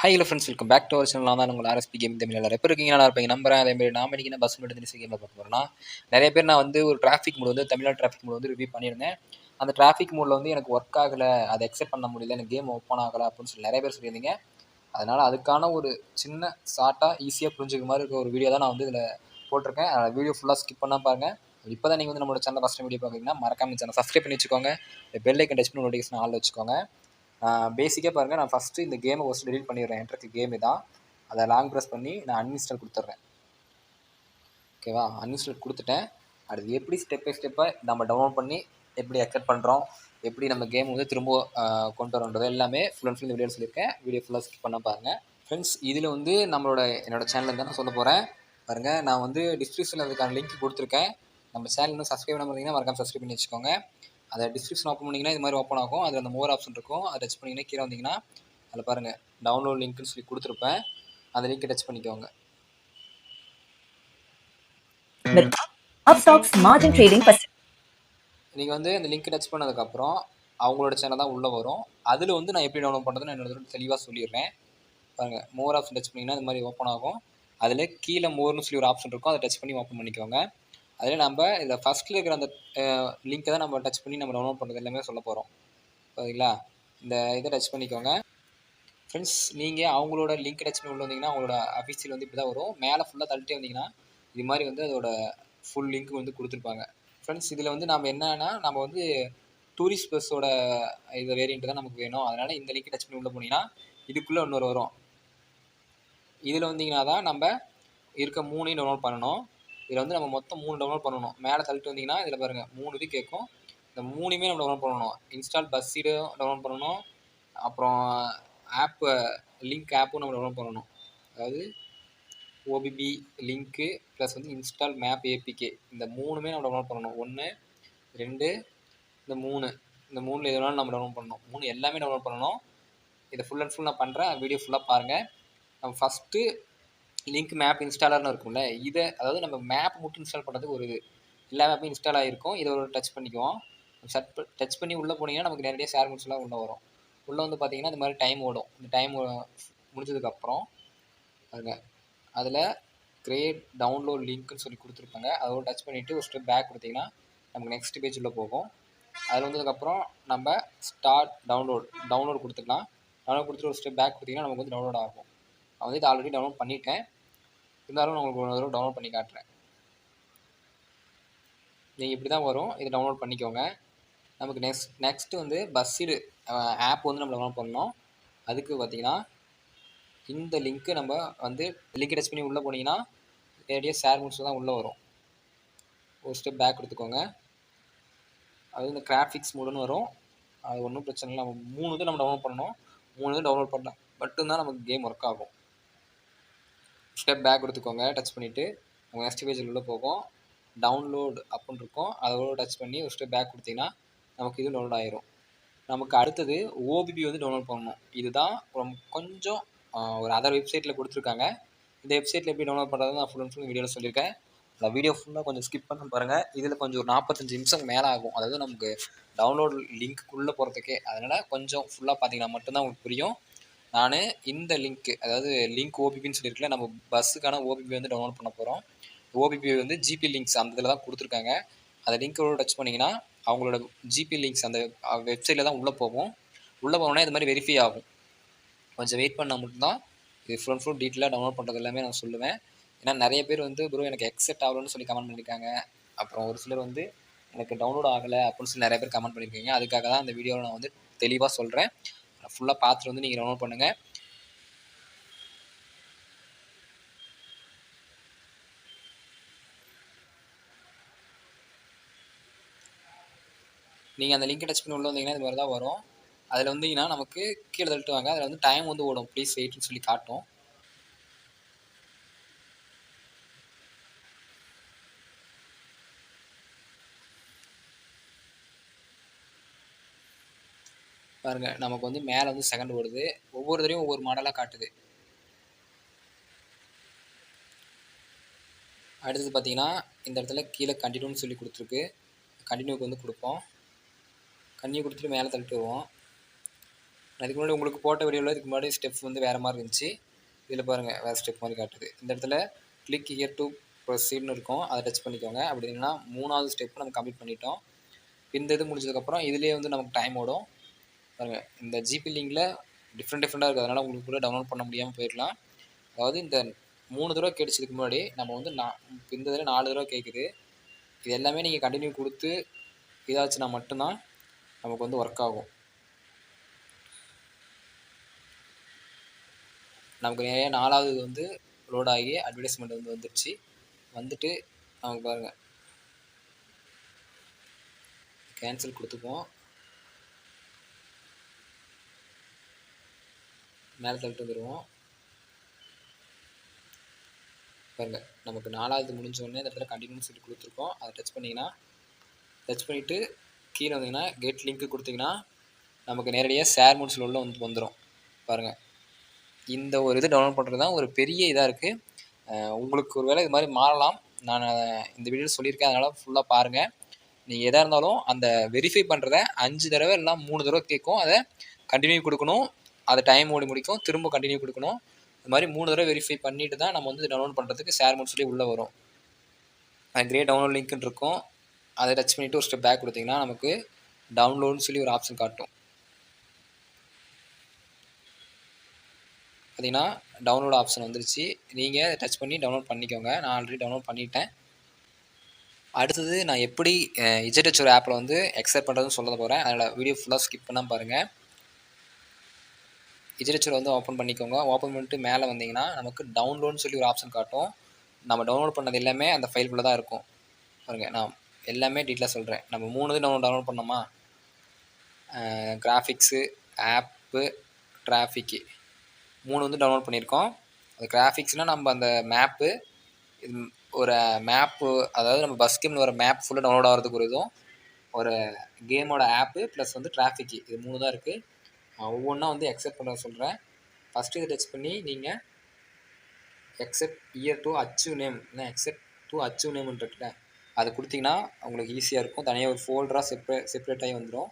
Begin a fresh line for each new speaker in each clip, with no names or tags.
Hi hello friends welcome back to our channel நான் தான் உங்கள் ஆர்எஸ்பி கேம் தமிழ் எல்லாரும். எப்போ இருக்கீங்க? நல்லா இருப்பீங்க. நம்புறேன். அதே மாதிரி நாம இன்னைக்கு பஸ் மெடிசன் கேமில் பார்க்க போகிறோம்னா நிறைய பேர் நான் வந்து ஒரு டிராஃபிக் மூடு வந்து தமிழ்நாடு டிராஃபிக் மூடு வந்து ரிவ்யூ பண்ணியிருந்தேன். அந்த டிராஃபிக் மூடில் வந்து எனக்கு ஒர்க் ஆகலை. அதை அக்செப்ட் பண்ண முடியல. எனக்கு கேம் ஓப்பன் ஆகலை அப்படின்னு சொல்லி நிறைய பேர் சொல்லியிருந்தீங்க. அதனால் அதுக்கான ஒரு சின்ன ஷார்ட்டாக ஈஸியாக புரிஞ்சுக்க மாதிரி இருக்க ஒரு வீடியோ தான் நான் வந்து இதில் போட்டிருக்கேன். அதனால் வீடியோ ஃபுல்லாக ஸ்கிப் பண்ணால் பாருங்கள் இப்போ தான் நீங்கள் வந்து நம்மளோட சேனல் ஃபஸ்ட் வீடியோ பார்க்குறீங்கன்னா மறக்காம சேனல் சப்ஸ்கிரைப் பண்ணி வச்சுக்கோங்க. பெல் ஐக்கன் டச் பண்ணி நோட்டிஃபிகேஷன் ஆள் வச்சுக்கோங்க. பேசிக்காக பாருங்கள் நான் ஃபஸ்ட்டு இந்த கேமை ஃபஸ்ட்டு டெலிட் பண்ணிடுறேன். என்ட்ருக்கு கேமு தான் அதை லாங் ப்ரெஸ் பண்ணி நான் அன்இன்ஸ்டால் கொடுத்துட்றேன். ஓகேவா அன்இன்ஸ்டால் கொடுத்துட்டேன். அடுத்து எப்படி ஸ்டெப் பை ஸ்டெப்பாக நம்ம டவுன்லோட் பண்ணி எப்படி அக்செப்ட் பண்ணுறோம் எப்படி நம்ம கேம் வந்து திரும்ப கொண்டு வரோன்றது எல்லாமே ஃபுல் அண்ட் ஃபுல் இந்த வீடியோ சொல்லியிருக்கேன். வீடியோ ஃபுல்லாக ஸ்கிப் பண்ண பாருங்கள் ஃப்ரெண்ட்ஸ் இதில் வந்து நம்மளோட என்னோட சேனலில் தான் நான் சொல்ல போகிறேன் பாருங்கள் நான் வந்து டிஸ்கிரிப்ஷனில் அதுக்கான லிங்க் கொடுத்துருக்கேன். நம்ம சேனல் இன்னும் சப்ஸ்கிரைப் பண்ண பார்த்தீங்கன்னா மறக்காம சப்ஸ்கிரைப் பண்ணி வச்சுக்கோங்க. அதை டிஸ்கிரிப்ஷன் ஓப்பன் பண்ணிங்கன்னா இது மாதிரி ஓப்பன் ஆகும். அதில் அந்த மோர் ஆப்ஷன் இருக்கும். அதை டச் பண்ணிங்கன்னா கீழே வந்தீங்கன்னா அதில் பாருங்கள் டவுன்லோட் லிங்க்னு சொல்லி கொடுத்துருப்பேன். அந்த லிங்க்கை டச் பண்ணிக்கோங்க. நீங்கள் வந்து அந்த லிங்க் டச் பண்ணதுக்கப்புறம் அவங்களோட சேனல் தான் உள்ளே வரும். அதில் வந்து நான் எப்படி டவுன்லோட் பண்ணுறதுன்னு என்னோட தெளிவாக சொல்லிடுறேன். பாருங்கள் மோர் ஆப்ஷன் டச் பண்ணிங்கன்னா இந்த மாதிரி ஓப்பன் ஆகும். அதில் கீழே மோர்னு சொல்லி ஒரு ஆப்ஷன் இருக்கும். அதை டச் பண்ணி ஓப்பன் பண்ணிக்கோங்க. அதில் நம்ம இதில் ஃபஸ்ட்டில் இருக்கிற அந்த லிங்க்கை தான் நம்ம டச் பண்ணி நம்ம டவுன்லோட் பண்ணுறது எல்லாமே சொல்ல போகிறோம் சரிங்களா இந்த இதை டச் பண்ணிக்கோங்க. ஃப்ரெண்ட்ஸ் நீங்கள் அவங்களோட லிங்க் டச் பண்ணி உள்ள வந்தீங்கன்னா அவங்களோட அஃபீஷியல் வந்து இப்படி தான் வரும். மேலே ஃபுல்லாக தள்ளிட்டே வந்தீங்கன்னா இது மாதிரி வந்து அதோட ஃபுல் லிங்க் வந்து கொடுத்துருப்பாங்க. ஃப்ரெண்ட்ஸ் இதில் வந்து நம்ம என்னன்னா நம்ம வந்து டூரிஸ்ட் பஸ்ஸோட இது வேரியண்ட் தான் நமக்கு வேணும். அதனால் இந்த லிங்க் டச் பண்ணி உள்ளே போனீங்கன்னா இதுக்குள்ளே இன்னொரு வரும். இதில் வந்தீங்கன்னா தான் நம்ம இருக்க மூணையும் டவுன்லோட் பண்ணணும். இதில் வந்து நம்ம மொத்தம் மூணு டவுன்லோட் பண்ணணும். மேலே தள்ளிட்டு வந்தீங்கன்னா இதில் பாருங்கள் மூணு இது கேட்கும். இந்த மூணுமே நம்ம டவுன்லோட் பண்ணணும். இன்ஸ்டால் பஸ் சீடு டவுன்லோட் பண்ணணும். அப்புறம் ஆப்பு லிங்க் ஆப்பும் நம்ம டவுன்லோட் பண்ணணும். அதாவது ஓபிபி லிங்க்கு ப்ளஸ் வந்து இன்ஸ்டால் மேப் ஏபிகே இந்த மூணுமே நம்ம டவுன்லோட் பண்ணணும். ஒன்று ரெண்டு இந்த மூணு. இந்த மூணில் எது வேணாலும் நம்ம டவுன்லோட் பண்ணணும். மூணு எல்லாமே டவுன்லோட் பண்ணணும். இதை ஃபுல் அண்ட் ஃபுல் நான் பண்ணுறேன் வீடியோ ஃபுல்லாக பாருங்கள் நம்ம ஃபஸ்ட்டு லிங்க் மேப் இன்ஸ்டாலர்னு இருக்கும்ல இதை அதாவது நம்ம மேப் மட்டும் இன்ஸ்டால் பண்ணுறதுக்கு ஒரு இது. எல்லா மேப்பும் இன்ஸ்டால் ஆகிருக்கும் இதை ஒரு டச் பண்ணிக்குவோம். சட் டச் பண்ணி உள்ளே போனீங்கன்னா நமக்கு நேரடியாக ஷேர் முடிச்சுலாம் உள்ளே வரும். உள்ளே வந்து பார்த்தீங்கன்னா இந்த மாதிரி டைம் ஓடும். இந்த டைம் முடிஞ்சதுக்கப்புறம் அதில் அதில் கிரியேட் டவுன்லோட் லிங்க்னு சொல்லி கொடுத்துருப்பாங்க. அதோட டச் பண்ணிவிட்டு ஒரு ஸ்டெப் பேக் கொடுத்தீங்கன்னா நமக்கு நெக்ஸ்ட் பேஜ் உள்ளே போகும். அதில் வந்ததுக்கப்புறம் நம்ம ஸ்டார்ட் டவுன்லோட் டவுன்லோட் கொடுத்துக்கலாம். டவுன்லோட் கொடுத்துட்டு ஒரு ஸ்டெப் பேக் கொடுத்தீங்கன்னா நமக்கு வந்து டவுன்லோட் ஆகும். நான் வந்து இதை ஆல்ரெடி டவுன்லோட் பண்ணிட்டேன். இருந்தாலும் நான் உங்களுக்கு ஒரு தடவை டவுன்லோட் பண்ணி காட்டுறேன். நீங்கள் இப்படி தான் வரும். இதை டவுன்லோட் பண்ணிக்கோங்க. நமக்கு நெக்ஸ்ட் நெக்ஸ்ட்டு வந்து பஸ்ஸிடு ஆப் வந்து நம்ம டவுன்லோட் பண்ணோம் அதுக்கு பார்த்தீங்கன்னா இந்த லிங்க்கு நம்ம வந்து லிங்க் டச் பண்ணி உள்ளே போனீங்கன்னா நேரடியாக ஷேர் முடிச்சு தான் உள்ளே வரும். ஒரு ஸ்டெப் பேக் எடுத்துக்கோங்க. அது இந்த கிராஃபிக்ஸ் மூடுன்னு வரும். அது ஒன்றும் பிரச்சனை இல்லை. நம்ம மூணு இது நம்ம டவுன்லோட் பண்ணணும். மூணு இது டவுன்லோட் பண்ணால் மட்டும்தான் நமக்கு கேம் ஒர்க் ஆகும். ஸ்டெப் பேக் எடுத்துக்கோங்க டச் பண்ணிவிட்டு உங்கள் நெக்ஸ்ட் பேஜில் உள்ளே போகும். டவுன்லோட் அப்படின்னு இருக்கும். அதோட டச் பண்ணி ஒரு ஸ்டெப் பேக் கொடுத்தீங்கன்னா நமக்கு இது டவுன்லோட் ஆயிரும். நமக்கு அடுத்தது ஓபிபி வந்து டவுன்லோட் பண்ணணும். இதுதான் ரொம்ப கொஞ்சம் ஒரு அதர் வெப்சைட்டில் கொடுத்துருக்காங்க. இந்த வெப்சைட்டில் எப்படி டவுன்லோட் பண்ணுறது நான் ஃபுல் அண்ட் ஃபுல் வீடியோவில் சொல்லியிருக்கேன். அந்த வீடியோ ஃபுல்லாக கொஞ்சம் ஸ்கிப் பண்ண பாருங்கள் இதில் கொஞ்சம் ஒரு நாற்பத்தஞ்சு நிமிஷம் மேலே ஆகும். அதாவது நமக்கு டவுன்லோட் லிங்க்குள்ளே போகிறதுக்கே அதனால் கொஞ்சம் ஃபுல்லாக பார்த்தீங்கன்னா மட்டும்தான் உங்களுக்கு புரியும். நான் இந்த லிங்க்கு அதாவது லிங்க் ஓபிபின்னு சொல்லியிருக்கல நம்ம பஸ்ஸுக்கான ஓபிபி வந்து டவுன்லோட் பண்ண போகிறோம் ஓபிபி வந்து ஜிபி லிங்க்ஸ் அந்த இதில் தான் கொடுத்துருக்காங்க. அந்த லிங்க்கோட டச் பண்ணிங்கன்னா அவங்களோட ஜிபி லிங்க்ஸ் அந்த வெப்சைட்டில் தான் உள்ளே போகும். உள்ளே போனோன்னா இது மாதிரி வெரிஃபை ஆகும். கொஞ்சம் வெயிட் பண்ணால் மட்டும்தான் இது ஃபுல் அண்ட் ஃபுல் டீட்டெயிலாக டவுன்லோட் பண்ணுறது எல்லாமே நான் சொல்லுவேன். ஏன்னா நிறைய பேர் வந்து ப்ரோ எனக்கு எக்ஸெப்ட் ஆகலன்னு சொல்லி கமெண்ட் பண்ணியிருக்காங்க அப்புறம் ஒரு சிலர் வந்து எனக்கு டவுன்லோட் ஆகலை அப்படின்னு சொல்லி நிறைய பேர் கமெண்ட் பண்ணியிருக்கீங்க அதுக்காக தான் அந்த வீடியோவை நான் வந்து தெளிவாக சொல்கிறேன் ஃபுல்லாக பார்த்துட்டு வந்து நீங்கள் டவுன்லோட் பண்ணுங்கள் நீங்கள் அந்த லிங்க்கை டச் பண்ணி உள்ள வந்தீங்கன்னா இது மாதிரி தான் வரும். அதில் வந்தீங்கன்னா நமக்கு கீழே தள்ளிட்டு வாங்க அதில் வந்து டைம் வந்து ஓடும். ப்ளீஸ் வெயிட்னு சொல்லி காட்டும். பாருங்க நமக்கு வந்து மேலே வந்து செகண்ட் ஓடுது. ஒவ்வொரு தடவையும் ஒவ்வொரு மாடலாக காட்டுது. அடுத்தது பார்த்தீங்கன்னா இந்த இடத்துல கீழே கண்டினியூன்னு சொல்லி கொடுத்துருக்கு. கண்டினியூக்கு வந்து கொடுப்போம். கண்டினியூ கொடுத்துட்டு மேலே தள்ளிட்டு வருவோம் அதுக்கு முன்னாடி உங்களுக்கு போட்ட வீடியோவில் இதுக்கு முன்னாடி ஸ்டெப் வந்து வேறு மாதிரி இருந்துச்சு. இதில் பாருங்கள் வேறு ஸ்டெப் மாதிரி காட்டுது. இந்த இடத்துல கிளிக் ஹியர் டு ப்ரொசீட்னு இருக்கும். அதை டச் பண்ணிக்கோங்க. அப்படி இல்லைன்னா மூணாவது ஸ்டெப்பு நம்ம கம்ப்ளீட் பண்ணிட்டோம். இந்த இது முடிஞ்சதுக்கப்புறம் இதுலேயே வந்து நமக்கு டைம் ஓடும். பாருங்கள் இந்த ஜிபி லிங்கில் டிஃப்ரெண்ட் டிஃப்ரெண்ட்டாக இருக்குது அதனால் உங்களுக்கு கூட டவுன்லோட் பண்ண முடியாமல் போயிடலாம். அதாவது இந்த மூணு தடவை கேட்டுச்சதுக்கு முன்னாடி நம்ம வந்து நான் இந்த தடவை நாலு தடவை கேட்குது இது எல்லாமே நீங்கள் கண்டினியூ கொடுத்து இதாச்சுன்னா மட்டும்தான் நமக்கு வந்து ஒர்க் ஆகும். நமக்கு நிறைய நாலாவது வந்து லோட் ஆகி அட்வர்டைஸ்மெண்ட் வந்து வந்துடுச்சு வந்துட்டு நமக்கு பாருங்கள் கேன்சல் கொடுத்துப்போம் மேலே தள்ளிட்டு வந்துடுவோம் பாருங்கள் நமக்கு நாலாவது முடிஞ்ச உடனே இந்த இடத்துல கண்டினியூ சொல்லி கொடுத்துருக்கோம். அதை டச் பண்ணிங்கன்னா டச் பண்ணிவிட்டு கீழே வந்தீங்கன்னா கேட் லிங்க்கு கொடுத்தீங்கன்னா நமக்கு நேரடியாக ஷேர் மூட்ஸில் உள்ள வந்து வந்துடும் பாருங்கள் இந்த ஒரு இது டவுன்லோட் பண்ணுறது தான் ஒரு பெரிய இதாக இருக்குது உங்களுக்கு ஒரு வேளை இது மாதிரி மாறலாம். நான் இந்த வீடியோ சொல்லியிருக்கேன். அதனால் ஃபுல்லாக பாருங்கள் நீங்கள் எதாக இருந்தாலும் அந்த வெரிஃபை பண்ணுறத அஞ்சு தடவை இல்லைனா மூணு தடவை கேட்கும். அதை கண்டினியூ கொடுக்கணும். அதை டைம் ஓடி முடிக்கும். திரும்ப கண்டினியூ கொடுக்கணும். இது மாதிரி மூணு தடவை வெரிஃபை பண்ணிவிட்டு தான் நம்ம வந்து டவுன்லோட் பண்ணுறதுக்கு ஷேர் மோட் சொல்லி உள்ளே வரும். அது கிரே டவுன்லோட் லிங்க்னு இருக்கும். அதை டச் பண்ணிவிட்டு ஒரு ஸ்டெப் பேக் கொடுத்தீங்கன்னா நமக்கு டவுன்லோடுன்னு சொல்லி ஒரு ஆப்ஷன் காட்டும். பார்த்தீங்கன்னா டவுன்லோட் ஆப்ஷன் வந்துருச்சு. நீங்கள் டச் பண்ணி டவுன்லோட் பண்ணிக்கோங்க. நான் ஆல்ரெடி டவுன்லோட் பண்ணிட்டேன். அடுத்தது நான் எப்படி இஜெட்ஹெச் ஒரு ஆப்பில் வந்து எக்ஸப்ட் பண்ணுறதுன்னு சொல்ல போகிறேன் அதனால் வீடியோ ஃபுல்லாக ஸ்கிப் பண்ணால் பாருங்கள் இஜெட்ஹெச் வந்து ஓப்பன் பண்ணிக்கோங்க. ஓப்பன் பண்ணிட்டு மேலே வந்தீங்கன்னா நமக்கு டவுன்லோட்னு சொல்லி ஒரு ஆப்ஷன் காட்டும். நம்ம டவுன்லோட் பண்ணது எல்லாமே அந்த ஃபைல்குள்ளே தான் இருக்கும். பாருங்கள் நான் எல்லாமே டீட்டெயிலாக சொல்கிறேன் நம்ம மூணு இது டவுன்லோட் டவுன்லோட் பண்ணோமா கிராஃபிக்ஸு ஆப்பு டிராஃபிக்கு மூணு வந்து டவுன்லோட் பண்ணியிருக்கோம். அது கிராஃபிக்ஸ்னால் நம்ம அந்த மேப்பு இது ஒரு மேப்பு அதாவது நம்ம பஸ் கேமில் வர மேப் ஃபுல்லாக டவுன்லோட் ஆகிறதுக்கு ஒரு இதுவும். ஒரு கேமோட ஆப்பு ப்ளஸ் வந்து டிராஃபிக்கு இது மூணு தான் இருக்குது நான் ஒவ்வொன்றா வந்து எக்ஸெப்ட் பண்ண சொல்கிறேன் ஃபஸ்ட்டு இதை டச் பண்ணி நீங்கள் except year to achieve name இல்லை எக்ஸெப்ட் டு அச்சீவ் நேம்னு இருக்குல்ல அது கொடுத்தீங்கன்னா உங்களுக்கு ஈஸியாக இருக்கும். தனியாக ஒரு ஃபோல்டராக செப்ரே செப்பரேட் ஆகி வந்துடும்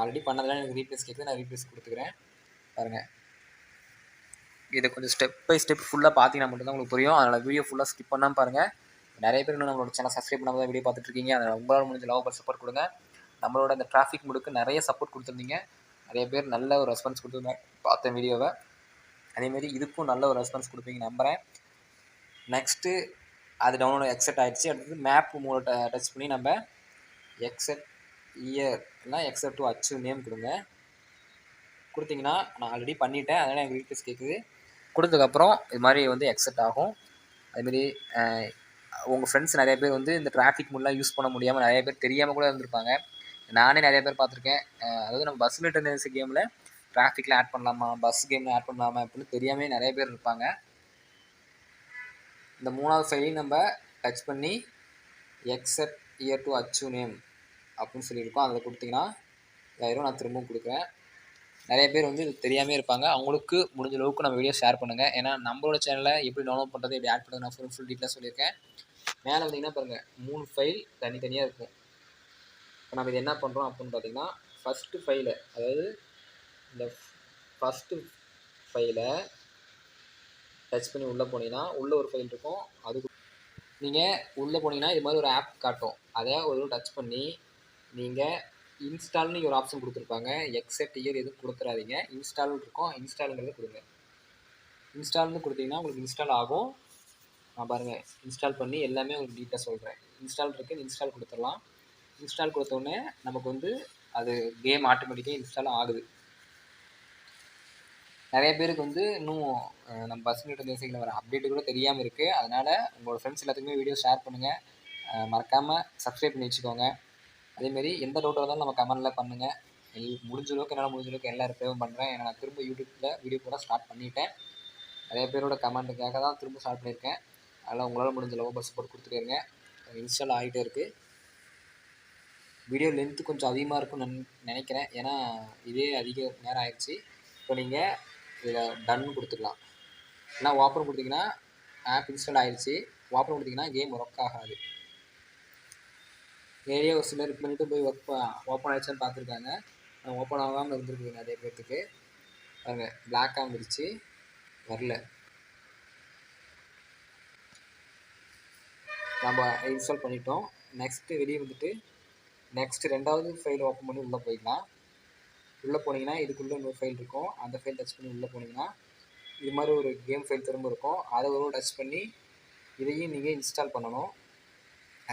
ஆல்ரெடி பண்ணதெல்லாம் எனக்கு ரீப்ளேஸ் கேட்குது. நான் ரீப்ளேஸ் கொடுத்துக்கிறேன். பாருங்கள் இதை கொஞ்சம் ஸ்டெப் பை ஸ்டெப் ஃபுல்லாக பார்த்தீங்கன்னா மட்டும்தான் உங்களுக்கு புரியும். அதனால் வீடியோ ஃபுல்லாக ஸ்கிப் பண்ணாமல் பாருங்கள் நிறைய பேர் இன்னும் நம்மளோட சேனல் சப்ஸ்கிரைப் பண்ணாமல் தான் வீடியோ பார்த்துட்டு இருக்கீங்க. அதனால் உங்களால் முடிஞ்ச லவ் சப்போர்ட் கொடுங்க. நம்மளோட இந்த டிராஃபிக் முடுக்கு நிறைய சப்போர்ட் கொடுத்துருந்தீங்க. நிறைய பேர் நல்ல ஒரு ரெஸ்பான்ஸ் கொடுத்துருந்தேன் பார்த்த வீடியோவை அதேமாரி இதுக்கும் நல்ல ஒரு ரெஸ்பான்ஸ் கொடுப்பீங்க நம்புகிறேன் நெக்ஸ்ட்டு அது டவுன்லோட் எக்ஸெட் ஆகிடுச்சு அடுத்தது மேப் மூலம் டச் பண்ணி நம்ம எக்ஸெட் இயர் இல்லை எக்ஸெட் டு அச்சு நேம் கொடுங்க. கொடுத்தீங்கன்னா நான் ஆல்ரெடி பண்ணிட்டேன். அதனால் எனக்கு ரீப்ளேஸ் கேட்குது கொடுத்ததுக்கப்புறம் இது மாதிரி வந்து எக்ஸெட் ஆகும். அதுமாரி உங்கள் ஃப்ரெண்ட்ஸ் நிறைய பேர் வந்து இந்த டிராஃபிக் மூடலாம் யூஸ் பண்ண முடியாமல் நிறைய பேர் தெரியாமல் கூட இருந்திருப்பாங்க. நானே நிறைய பேர் பார்த்துருக்கேன். அதாவது நம்ம பஸ் டெண்டன்சி கேமில் டிராஃபிக்கில் ஆட் பண்ணலாமா பஸ் கேமில் ஆட் பண்ணலாமா அப்படின்னு தெரியாமல் நிறைய பேர் இருப்பாங்க. இந்த மூணாவது ஃபைலையும் நம்ம டச் பண்ணி எக்ஸெப்ட் இயர் டு அச்சு நேம் அப்படின்னு சொல்லியிருக்கோம். அதில் கொடுத்தீங்கன்னா இதாயிரும் நான் திரும்பவும் கொடுக்குறேன். நிறைய பேர் வந்து இது தெரியாமல் இருப்பாங்க. அவங்களுக்கு முடிஞ்ச அளவுக்கு நம்ம வீடியோ ஷேர் பண்ணுங்கள் ஏன்னா நம்மளோட சேனலில் எப்படி டவுன்லோட் பண்ணுறது எப்படி ஆட் பண்ணுறது நான் ஃபுல் ஃபுல் டீட்டெயிலாக சொல்லியிருக்கேன். மேலே வந்தீங்கன்னா பாருங்கள் மூணு ஃபைல் தனித்தனியாக இருக்கும். இப்போ நம்ம இது என்ன பண்ணுறோம் அப்படின்னு பார்த்தீங்கன்னா ஃபஸ்ட்டு ஃபைலை அதாவது இந்த ஃபஸ்ட்டு ஃபைலை டச் பண்ணி உள்ளே போனீங்கன்னா உள்ளே ஒரு ஃபைல் இருக்கும். அது நீங்கள் உள்ளே போனீங்கன்னா இது மாதிரி ஒரு ஆப் காட்டும். அதை ஒரு டச் பண்ணி நீங்கள் இன்ஸ்டால்னு ஒரு ஆப்ஷன் கொடுத்துருப்பாங்க. எக்ஸெப்ட் இயர் எதுவும் கொடுத்துறாதீங்க இன்ஸ்டால்னு இருக்கும். இன்ஸ்டாலுங்கிறத கொடுங்க. இன்ஸ்டால்னு கொடுத்தீங்கன்னா உங்களுக்கு இன்ஸ்டால் ஆகும். நான் பாருங்கள் இன்ஸ்டால் பண்ணி எல்லாமே உங்களுக்கு டீட்டெயில் சொல்கிறேன் இன்ஸ்டால் இருக்குது இன்ஸ்டால் கொடுத்துடலாம். இன்ஸ்டால் கொடுத்தோடனே நமக்கு வந்து அது கேம் ஆட்டோமேட்டிக்காக இன்ஸ்டால் ஆகுது. நிறைய பேருக்கு வந்து இன்னும் நம்ம பசங்கிட்ட தேசிகளில் வர அப்டேட்டு கூட தெரியாமல் இருக்குது அதனால் உங்களோட ஃப்ரெண்ட்ஸ் எல்லாத்துக்குமே வீடியோ ஷேர் பண்ணுங்கள் மறக்காமல் சப்ஸ்கிரைப் பண்ணி வச்சுக்கோங்க. அதேமாரி எந்த டவுட்டாக இருந்தாலும் நம்ம கமெண்டில் பண்ணுங்கள் எல் முடிஞ்ச அளவுக்கு என்னால் முடிஞ்ச அளவுக்கு எல்லா ரிப்ளைவும் பண்ணுறேன் ஏன்னா நான் திரும்ப யூடியூப்பில் வீடியோ போட ஸ்டார்ட் பண்ணிட்டேன். நிறைய பேரோட கமெண்ட்டுக்காக தான் திரும்ப ஸ்டார்ட் பண்ணியிருக்கேன். அதனால் உங்களால் முடிஞ்ச அளவு பஸ் போட்டு கொடுத்துருங்க இன்ஸ்டால் ஆகிட்டே இருக்குது வீடியோ லென்த்து கொஞ்சம் அதிகமாக இருக்கும்னு நினைக்கிறேன். ஏன்னா இதே அதிக நேரம் ஆயிடுச்சு. இப்போ நீங்கள் இதில் டன் கொடுத்துக்கலாம் ஏன்னா ஓப்பன் கொடுத்தீங்கன்னா ஆப் இன்ஸ்டால் ஆயிடுச்சு ஓப்பன் கொடுத்தீங்கன்னா கேம் ஒர்க் ஆகாது. நிறைய ஒரு சிலர் பண்ணிட்டு போய் ஒர்க் ஓப்பன் ஆயிடுச்சுன்னு பார்த்துருக்காங்க. ஓப்பன் ஆகாமல் இருந்திருக்கு நிறைய பேர்த்துக்கு. பாருங்க பிளாக்காக வந்துருச்சு. வரல. நம்ம இன்ஸ்டால் பண்ணிட்டோம். நெக்ஸ்ட்டு வெளியே வந்துட்டு நெக்ஸ்ட் ரெண்டாவது ஃபைல் ஓப்பன் பண்ணி உள்ளே போயிடலாம். உள்ளே போனீங்கன்னா இதுக்குள்ளே இன்னொரு ஃபைல் இருக்கும். அந்த ஃபைல் டச் பண்ணி உள்ளே போனீங்கன்னா இது மாதிரி ஒரு கேம் ஃபைல் திரும்ப இருக்கும். அதை ஒரு டச் பண்ணி இதையும் நீங்கள் இன்ஸ்டால் பண்ணணும்.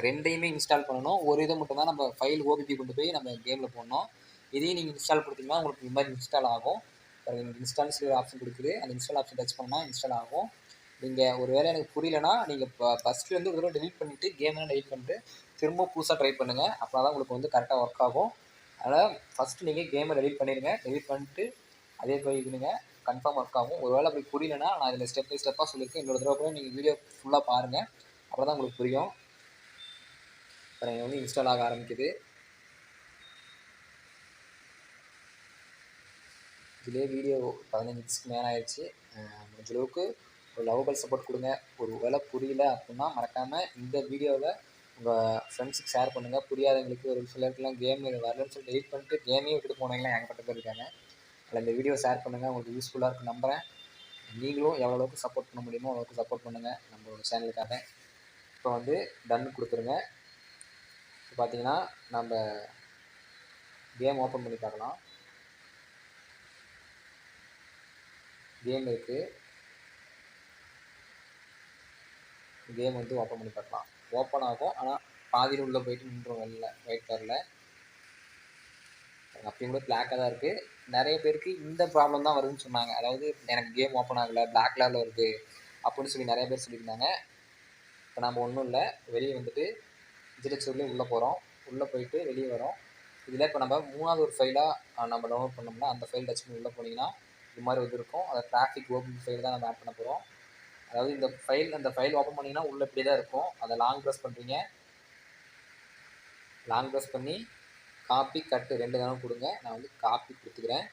ரெண்டையுமே இன்ஸ்டால் பண்ணணும். ஒரு இதை மட்டும் தான் நம்ம ஃபைல் ஓபிபி கொண்டு போய் நம்ம கேமில் போடணும். இதையும் நீங்கள் இன்ஸ்டால் கொடுத்தீங்கன்னா உங்களுக்கு இது மாதிரி இன்ஸ்டால் ஆகும். இன்ஸ்டால் சொல்லி ஆப்ஷன் கொடுக்குது. அந்த இன்ஸ்டால் ஆப்ஷன் டச் பண்ணால் இன்ஸ்டால் ஆகும். நீங்கள் ஒரு வேளை எனக்கு புரியலனா நீங்கள் இப்போ ஃபஸ்ட்லேருந்து ஒரு தடவை டெலிட் பண்ணிவிட்டு கேம்லாம் டெலிட் பண்ணிட்டு திரும்ப புதுசாக ட்ரை பண்ணுங்கள் அப்போ தான் உங்களுக்கு வந்து கரெக்டாக ஒர்க் ஆகும். அதனால் ஃபஸ்ட்டு நீங்கள் கேமை டெலிட் பண்ணிடுங்க டெலிட் பண்ணிட்டு அதே போய் இதுங்க கன்ஃபார்ம் ஒர்க் ஆகும். ஒரு வேளை அப்படி புரியலனா நான் இதில் ஸ்டெப் பை ஸ்டெப்பாக சொல்லியிருக்கேன். இன்னொரு தடவை கூட நீங்கள் வீடியோ ஃபுல்லாக பாருங்கள் அப்போ தான் உங்களுக்கு புரியும். அப்புறம் வந்து இன்ஸ்டால் ஆக ஆரம்பிக்குது. இதிலே வீடியோ பதினஞ்சு மேலே ஆயிடுச்சு. முடிஞ்சளவுக்கு முடிஞ்ச அளவுக்கு ஒரு லவபிள் சப்போர்ட் கொடுங்க. ஒரு வேலை புரியல அப்படின்னா மறக்காமல் இந்த வீடியோவில் உங்கள் ஃப்ரெண்ட்ஸுக்கு ஷேர் பண்ணுங்கள் புரியாதவங்களுக்கு ஒரு சிலருக்குலாம் கேம் வரலன்னு சொல்லி டெலிட் பண்ணிட்டு கேமே விட்டுட்டு போனவங்களாம் ஏகப்பட்ட பேர் இருக்காங்க. அதில் இந்த வீடியோ ஷேர் பண்ணுங்கள் உங்களுக்கு யூஸ்ஃபுல்லாக இருக்கும் நம்புகிறேன் நீங்களும் எவ்வளோ அளவுக்கு சப்போர்ட் பண்ண முடியுமோ அவ்வளோக்கு சப்போர்ட் பண்ணுங்கள் நம்மளோட சேனலுக்காக இப்போ வந்து டன் கொடுத்துருங்க. இப்போ பார்த்தீங்கன்னா நம்ம கேம் ஓப்பன் பண்ணி பார்க்கலாம். கேம் இருக்குது கேம் வந்து ஓப்பன் பண்ணி பார்க்கலாம். ஓப்பன் ஆகும். ஆனால் பாதியில் உள்ளே போயிட்டு நின்றும் வெளில ஒயிட் கலரில் அப்பயும் கூட பிளாக்காக தான் இருக்குது நிறைய பேருக்கு இந்த ப்ராப்ளம் தான் வருதுன்னு சொன்னாங்க. அதாவது எனக்கு கேம் ஓப்பன் ஆகலை பிளாக் கலரில் வருது அப்படின்னு சொல்லி நிறைய பேர் சொல்லியிருந்தாங்க. இப்போ நம்ம ஒன்றும் இல்லை. வெளியே வந்துட்டு ஜிடெக்ஸூர்லேயே உள்ளே போகிறோம் உள்ளே போயிட்டு வெளியே வரோம். இதில் இப்போ நம்ம மூணாவது ஒரு ஃபைலாக நம்ம டவுன்லோட் பண்ணோம்னா அந்த ஃபைல் டச் பண்ணி உள்ளே போனீங்கன்னா இது மாதிரி வந்து இருக்கும். அதை டிராஃபிக் ஓப்பன் ஃபைல் தான் நம்ம ஆட் பண்ண போகிறோம் அதாவது இந்த ஃபைல் அந்த ஃபைல் ஓப்பன் பண்ணிங்கன்னா உள்ளே இப்படி தான் இருக்கும். அதை லாங் ப்ரெஸ் பண்ணுறீங்க லாங் ப்ரெஸ் பண்ணி காப்பி கட்டு ரெண்டு தடவை கொடுங்க. நான் வந்து காப்பி கொடுத்துக்கிறேன்.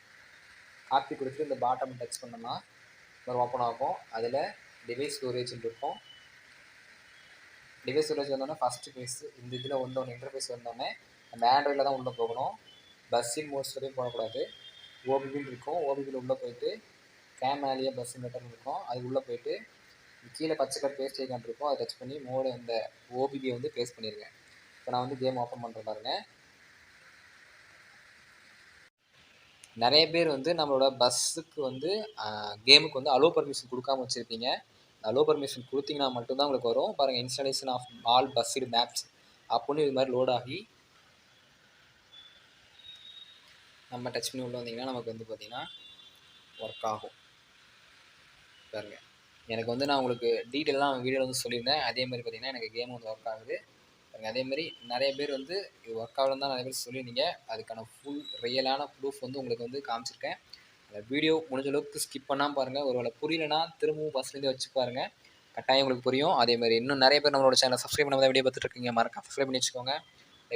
காப்பி கொடுத்துட்டு இந்த பாட்டம் டச் பண்ணோம்னா ஒரு ஓப்பன் ஆகும். அதில் டிவைஸ் ஸ்டோரேஜ் இருக்கும். டிவைஸ் ஸ்டோரேஜ் வந்தோடனே ஃபஸ்ட்டு பேஸ் இந்த இதில் வந்தோடனே இன்டர்ஃபேஸ் வந்தோடனே நம்ம ஆண்ட்ராய்டில் தான் உள்ளே போகணும். பஸ்ஸின் மோட்ஸ் வரையும் போகக்கூடாது. ஓபிபின்னு இருக்கும். ஓபிபியில் உள்ளே போயிட்டு கேமேலியா பஸ் மெட்டர் இருக்கும். அது உள்ளே போயிட்டு கீழே பச்சை கலர் பேஸ்ட் ஐக்கான் இருக்கும். அதை டச் பண்ணி மோடு இந்த ஓபிபியை வந்து பேஸ்ட் பண்ணிடுங்க இப்போ நான் வந்து கேம் ஓப்பன் பண்ணுற பாருங்க. நிறைய பேர் வந்து நம்மளோட பஸ்ஸுக்கு வந்து கேமுக்கு வந்து அலோ பர்மிஷன் கொடுக்காம வச்சுருப்பீங்க. அலோ பர்மிஷன் கொடுத்தீங்கன்னா மட்டும்தான் உங்களுக்கு வரும். பாருங்கள் இன்ஸ்டாலேஷன் ஆஃப் ஆல் பஸ்ஸுடு மேப்ஸ் அப்படின்னு இது மாதிரி லோட் ஆகி நம்ம டச் பண்ணி உள்ளே வந்தீங்கன்னா நமக்கு வந்து பார்த்திங்கன்னா ஒர்க் ஆகும். பாருங்கள் எனக்கு வந்து நான் உங்களுக்கு டீட்டெயிலாக வீடியோவில் வந்து சொல்லியிருந்தேன். அதே மாதிரி பார்த்தீங்கன்னா எனக்கு கேம் வந்து ஒர்க் ஆகுது. அதே மாதிரி நிறைய பேர் வந்து இது ஒர்க் ஆகலன்னு தான் நிறைய பேர் சொல்லியிருந்தீங்க. அதுக்கான ஃபுல் ரியலான ப்ரூஃப் வந்து உங்களுக்கு வந்து காமிச்சிருக்கேன். அந்த வீடியோ முடிஞ்ச அளவுக்கு ஸ்கிப் பண்ணாமல் பாருங்கள் ஒருவேளை புரியலனா திரும்பவும் ஃபஸ்ட்லேருந்து வச்சு பாருங்கள் கட்டாயம் உங்களுக்கு புரியும். அதே மாதிரி இன்னும் நிறைய பேர் நம்மளோட சேனல் சப்ஸ்கிரைப் பண்ணாமல் வீடியோ பார்த்துட்டு இருக்கீங்க மறக்காம சப்ஸ்கிரைப் பண்ணி வச்சுக்கோங்க.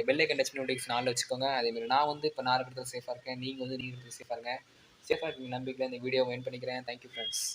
பெல்லை ஐக்கன் பண்ணி நாளில் வச்சுக்கோங்க. அதேமாதிரி நான் வந்து இப்போ நான் இருக்கிறது சேஃபாக இருக்கேன். நீங்கள் வந்து நீங்கள் இருக்கிறது சேஃபாக இருங்க. சேஃபாக இருக்கீங்க நம்பிக்கையில் இந்த வீடியோ வெயின் பண்ணிக்கிறேன். Thank you friends